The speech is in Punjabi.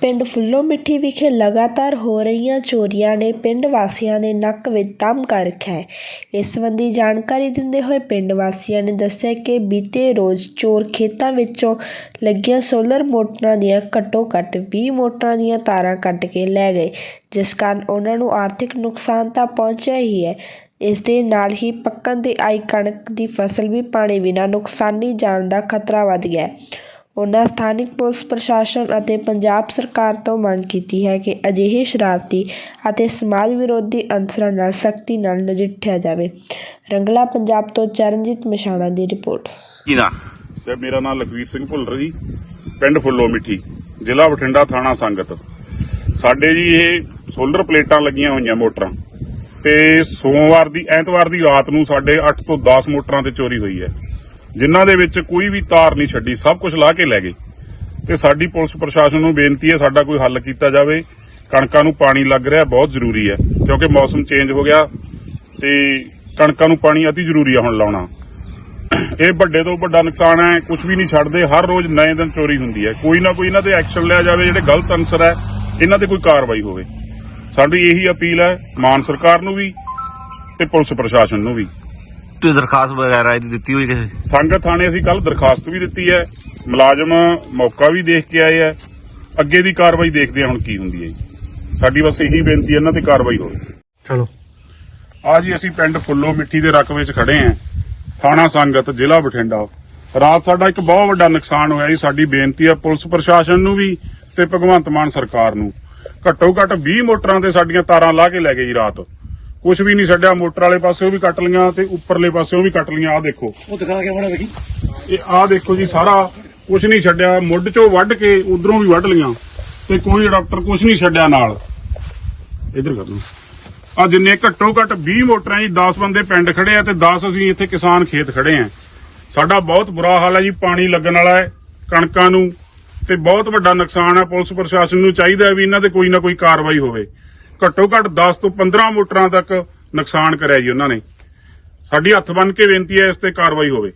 ਪਿੰਡ ਫੁੱਲੋ ਮਿੱਠੀ ਵਿਖੇ ਲਗਾਤਾਰ ਹੋ ਰਹੀਆਂ ਚੋਰੀਆਂ ਨੇ ਪਿੰਡ ਵਾਸੀਆਂ ਦੇ ਨੱਕ ਵਿੱਚ ਦਮ ਕਰ ਰੱਖਿਆ ਹੈ। ਇਸ ਸੰਬੰਧੀ ਜਾਣਕਾਰੀ ਦਿੰਦੇ ਹੋਏ ਪਿੰਡ ਵਾਸੀਆਂ ਨੇ ਦੱਸਿਆ ਕਿ ਬੀਤੇ ਰੋਜ਼ ਚੋਰ ਖੇਤਾਂ ਵਿੱਚੋਂ ਲੱਗੀਆਂ ਸੋਲਰ ਮੋਟਰਾਂ ਦੀਆਂ ਘੱਟੋ-ਘੱਟ 20 ਮੋਟਰਾਂ ਦੀਆਂ ਤਾਰਾਂ ਕੱਟ ਕੇ ਲੈ ਗਏ, ਜਿਸ ਕਾਰਨ ਉਹਨਾਂ ਨੂੰ ਆਰਥਿਕ ਨੁਕਸਾਨ ਤਾਂ ਪਹੁੰਚਿਆ ਹੀ ਹੈ। ਇਸ ਦੇ ਨਾਲ ਹੀ ਪੱਕਣ ਤੇ ਆਈ ਕਣਕ ਦੀ ਫਸਲ ਵੀ ਪਾਣੀ ਬਿਨਾਂ ਨੁਕਸਾਨੀ ਜਾਣ ਦਾ ਖਤਰਾ ਵੱਧ ਗਿਆ ਹੈ। ਉਹਨਾਂ ਸਥਾਨਿਕ ਪੁਲਿਸ ਪ੍ਰਸ਼ਾਸਨ ਅਤੇ ਪੰਜਾਬ ਸਰਕਾਰ ਤੋਂ ਮੰਗ ਕੀਤੀ ਹੈ ਕਿ ਅਜਿਹੇ ਸ਼ਰਾਰਤੀ ਅਤੇ ਸਮਾਜ ਵਿਰੋਧੀ ਅਨਸਰਾਂ ਨਾਲ ਸਖਤੀ ਨਾਲ ਨਜਿੱਠਿਆ ਜਾਵੇ। ਰੰਗਲਾ ਪੰਜਾਬ ਤੋਂ ਚਰਨਜੀਤ ਮਸ਼ਾਣਾ ਦੀ ਰਿਪੋਰਟ। ਨਾ? ਸਰ ਮੇਰਾ ਨਾਮ ਲਖਵੀਰ ਸਿੰਘ ਭੁੱਲਰ ਜੀ ਪਿੰਡ ਫੁੱਲੋ ਮਿੱਠੀ ਜ਼ਿਲ੍ਹਾ ਬਠਿੰਡਾ ਥਾਣਾ ਸੰਗਤ। ਸਾਡੇ ਜੀ ਇਹ ਸੋਲਰ ਪਲੇਟਾਂ ਲੱਗੀਆਂ ਹੋਈਆਂ ਮੋਟਰਾਂ ਤੇ ਸੋਮਵਾਰ ਦੀ ਐਤਵਾਰ ਦੀ ਰਾਤ ਨੂੰ ਸਾਡੇ 8 ਤੋਂ 10 ਮੋਟਰਾਂ ਤੇ ਚੋਰੀ ਹੋਈ ਹੈ। ਜਿਨ੍ਹਾਂ ਦੇ ਵਿੱਚ ਕੋਈ ਵੀ ਤਾਰ ਨਹੀਂ ਛੱਡੀ, ਸਭ ਕੁਝ ਲਾ ਕੇ ਲੈ ਗਏ। ਤੇ ਸਾਡੀ ਪੁਲਿਸ ਪ੍ਰਸ਼ਾਸਨ ਨੂੰ ਬੇਨਤੀ ਹੈ, ਸਾਡਾ ਕੋਈ ਹੱਲ ਕੀਤਾ ਜਾਵੇ। ਕਣਕਾਂ ਨੂੰ ਪਾਣੀ ਲੱਗ ਰਿਹਾ, ਬਹੁਤ ਜ਼ਰੂਰੀ ਹੈ, ਕਿਉਂਕਿ ਮੌਸਮ ਚੇਂਜ ਹੋ ਗਿਆ ਤੇ ਕਣਕਾਂ ਨੂੰ ਪਾਣੀ ਅਤੀ ਜ਼ਰੂਰੀ ਹੈ ਹੁਣ ਲਾਉਣਾ। ਇਹ ਵੱਡੇ ਤੋਂ ਵੱਡਾ ਨੁਕਸਾਨ ਹੈ ਕੁਝ ਵੀ ਨਹੀਂ ਛੱਡਦੇ, ਹਰ ਰੋਜ਼ ਨਵੇਂ ਦਿਨ ਚੋਰੀ ਹੁੰਦੀ ਹੈ। ਕੋਈ ਨਾ ਕੋਈ ਇਹਨਾਂ ਤੇ ਐਕਸ਼ਨ ਲਿਆ ਜਾਵੇ, ਜਿਹੜੇ ਗਲਤ ਅਨਸਰ ਹੈ, ਇਹਨਾਂ ਤੇ ਕੋਈ ਕਾਰਵਾਈ ਹੋਵੇ। ਸਾਡੀ ਇਹੀ ਅਪੀਲ ਹੈ, ਮਾਨ ਸਰਕਾਰ ਨੂੰ ਵੀ ਤੇ ਪੁਲਿਸ ਪ੍ਰਸ਼ਾਸਨ ਨੂੰ ਵੀ। ਤੁਸੀਂ ਦਰਖਾਸਤ ਵਗੈਰਾ ਇਹਦੀ ਦਿੱਤੀ ਹੋਈ ਕਿਸੇ? ਸੰਗਤ ਥਾਣੇ ਅਸੀਂ ਕੱਲ ਦਰਖਾਸਤ ਵੀ ਦਿੱਤੀ ਹੈ। ਮੁਲਾਜ਼ਮ ਮੌਕਾ ਵੀ ਦੇਖ ਕੇ ਆਏ ਹੈ ਅੱਗੇ ਦੀ ਕਾਰਵਾਈ ਦੇਖਦੇ ਹਾਂ ਹੁਣ ਕੀ ਹੁੰਦੀ ਹੈ ਜੀ। ਸਾਡੀ ਬਸ ਇਹੀ ਬੇਨਤੀ ਹੈ ਇਹਨਾਂ ਤੇ ਕਾਰਵਾਈ ਹੋਵੇ। ਚਲੋ। ਆ ਜੀ ਅਸੀਂ ਪਿੰਡ ਫੁੱਲੋ ਮਿੱਠੀ ਦੇ ਰਕਬੇ 'ਚ ਖੜੇ ਆਂ ਥਾਣਾ ਸੰਗਤ ਜ਼ਿਲ੍ਹਾ ਬਠਿੰਡਾ। ਰਾਤ ਸਾਡਾ ਇੱਕ ਬਹੁਤ ਵੱਡਾ ਨੁਕਸਾਨ ਹੋਇਆ ਜੀ। ਸਾਡੀ ਬੇਨਤੀ ਹੈ ਪੁਲਿਸ ਪ੍ਰਸ਼ਾਸਨ ਨੂੰ ਵੀ ਤੇ ਭਗਵੰਤ ਮਾਨ ਸਰਕਾਰ ਨੂੰ। ਘੱਟੋ ਘੱਟ 20 ਮੋਟਰਾਂ ਤੇ ਸਾਡੀਆਂ ਤਾਰਾਂ ਲਾ ਕੇ ਲੈ ਗਏ ਜੀ ਰਾਤ। ਕੁਝ ਵੀ ਨਹੀਂ ਛੱਡਿਆ ਮੋਟਰ ਵਾਲੇ ਪਾਸਿਓਂ ਵੀ ਕੱਟ ਲੀਆਂ ਤੇ ਉੱਪਰਲੇ ਪਾਸਿਓਂ ਵੀ ਕੱਟ ਲੀਆਂ ਆ ਦੇਖੋ। ਉਹ ਦਿਖਾ ਕੇ ਬਣਾ ਵੇਖੀ ਇਹ ਆ ਦੇਖੋ ਜੀ ਸਾਰਾ ਕੁਝ ਨਹੀਂ ਛੱਡਿਆ ਮੁੱਢ ਚੋਂ ਵੱਢ ਕੇ ਉਧਰੋਂ ਵੀ ਵੱਢ ਲੀਆਂ ਤੇ ਕੋਈ ਡਾਕਟਰ ਕੁਝ ਨਹੀਂ ਛੱਡਿਆ ਨਾਲ। ਇਧਰ ਕਰ ਲਓ। ਆ ਜਿੰਨੇ ਘੱਟੋ ਘੱਟ 20 ਮੋਟਰਾਂ ਜੀ 10 ਬੰਦੇ ਪਿੰਡ ਖੜੇ ਆ ਤੇ 10 ਅਸੀਂ ਇੱਥੇ ਕਿਸਾਨ ਖੇਤ ਖੜੇ ਆ। ਸਾਡਾ ਬਹੁਤ ਬੁਰਾ ਹਾਲ ਹੈ ਜੀ ਪਾਣੀ ਲੱਗਣ ਵਾਲਾ ਹੈ ਕਣਕਾਂ ਨੂੰ ਤੇ ਬਹੁਤ ਵੱਡਾ ਨੁਕਸਾਨ ਹੈ ਪੁਲਿਸ ਪ੍ਰਸ਼ਾਸਨ ਨੂੰ ਚਾਹੀਦਾ ਵੀ ਇਹਨਾਂ ਤੇ ਕੋਈ ਨਾ ਕੋਈ ਕਾਰਵਾਈ ਹੋਵੇ। ਘੱਟੋ ਘੱਟ 10 ਤੋਂ 15 ਮੋਟਰਾਂ ਤੱਕ ਨੁਕਸਾਨ ਕਰਿਆ ਜੀ ਉਹਨਾਂ ਨੇ। ਸਾਡੀ ਹੱਥ ਬੰਨ ਕੇ ਬੇਨਤੀ ਹੈ ਇਸ ਤੇ ਕਾਰਵਾਈ ਹੋਵੇ।